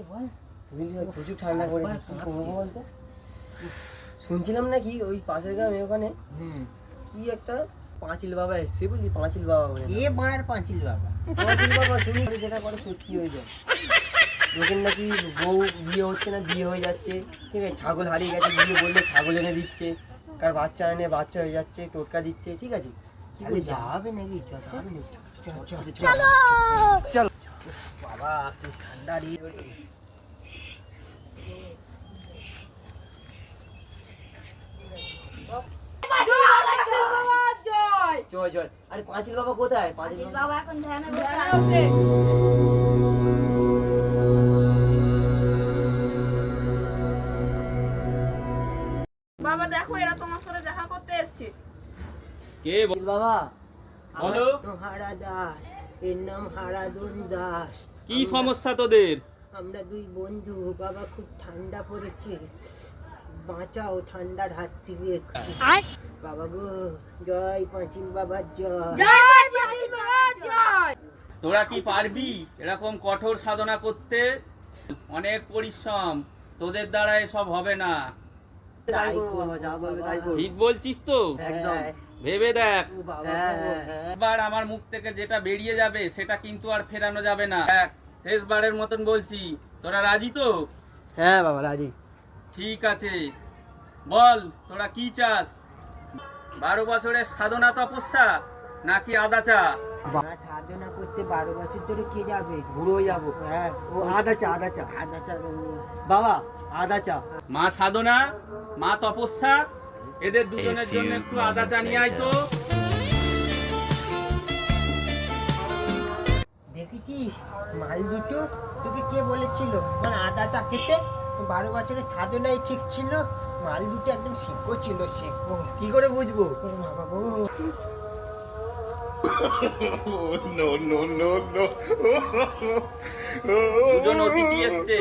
বল? প্রচুর ঠান্ডা পড়েছে কি করব বলতো? শুনছিলাম নাকি ওই পাশের গ্রামে ওখানে? কি একটা পাঁচিল বাবা এসছে বুঝলি পাঁচিল বাবা বলে এ বাড়ার পাঁচিল বাবা। পাঁচিল বাবা শুনি যেটা করে সত্যি হয়ে যায়। লোকের নাকি বউ বিয়ে হচ্ছে না বিয়ে হয়ে যাচ্ছে ঠিক আছে ছাগল হারিয়ে গেছে বিয়ে বললে ছাগল এনে দিচ্ছে কার বাচ্চা এনে বাচ্চা হয়ে যাচ্ছে টোটকা দিচ্ছে ঠিক আছে। যাবে নাকি? চল, চল। চলো। চল! বাবা কি ঠান্ডা রে। চল চল আরে পাঁচিল বাবা কোথায়? পাঁচিল বাবা। বাবা এখন ধ্যানে বাবা দেখো এরা তোমার সাথে দেখা করতে এসছে। কে বল- বাবা বলো। দাস। এর নাম হারাদুন দাস। কি সমস্যা তোদের? আমরা দুই বন্ধু বাবা খুব ঠান্ডা পড়েছে। বাঁচাও ঠান্ডার হাত থেকে। বাবা গো জয় পাঁচিল বাবার জয়। তোরা কি পারবি এরকম কঠোর সাধনা করতে? অনেক পরিশ্রম তোদের দ্বারা এসব হবে না। ঠিক বলছিস তো? একদম। ভেবে দেখ। হ্যাঁ, হ্যাঁ। হ্যাঁ। এবার আমার মুখ থেকে যেটা বেরিয়ে যাবে সেটা কিন্তু আর ফেরানো যাবে না। শেষবারের মতন বলছি। তোরা রাজি তো? হ্যাঁ বাবা রাজি। ঠিক আছে। বল তোরা কি চাস? বারো বছরের সাধনা তপস্যা নাকি আদা চা? আমরা সাধনা করতে বারো বছর ধরে কে যাবে? বুড়ো যাব। হ্যাঁ ও আদা চা আদা চা। আদা চা বাবা আদা চা। মা সাধনা মা তপস্যা এদের দুজনের জন্য একটু আদা চা নিয়ে আয় তো। দেখেছিস? মাল দুটো তোকে কে বলেছিল? মানে আদা চা খেতে? বারো বছরের সাধনাই ঠিক ছিল। মাল দুটো একদম শিল্প ছিল শিল্প কি করে বুঝব? দুজন অতিথি এসছে।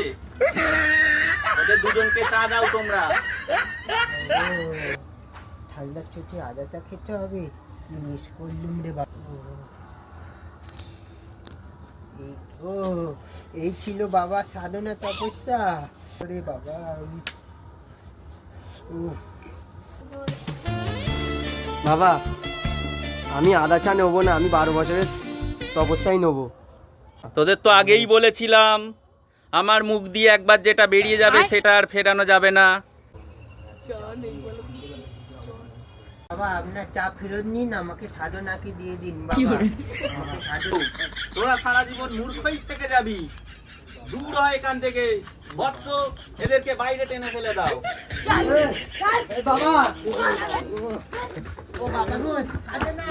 ওদের দুজনকে চা দাও তোমরা। ঠান্ডার ছুটি আদা চা খেতে হবে। কি মিস করলুম রে বাবু। ও এই ছিল বাবা সাধনা তপস্যা। রে বাবা বাবা আমি আদা চা নেব না আমি বারো বছরের তপস্যাই নেব। তোদের তো আগেই বলেছিলাম আমার মুখ দিয়ে একবার যেটা বেরিয়ে যাবে সেটা আর ফেরানো যাবে না। বাবা আপনার চা ফেরত নিন আমাকে সাধনাকে দিয়ে দিন বাবা। আমাকে তোরা সারা জীবন মূর্খই থেকে যাবি। দূর হয় এখান থেকে। বৎস এদেরকে বাইরে টেনে ফেলে দাও। বাবা। ও বাবা সাধনা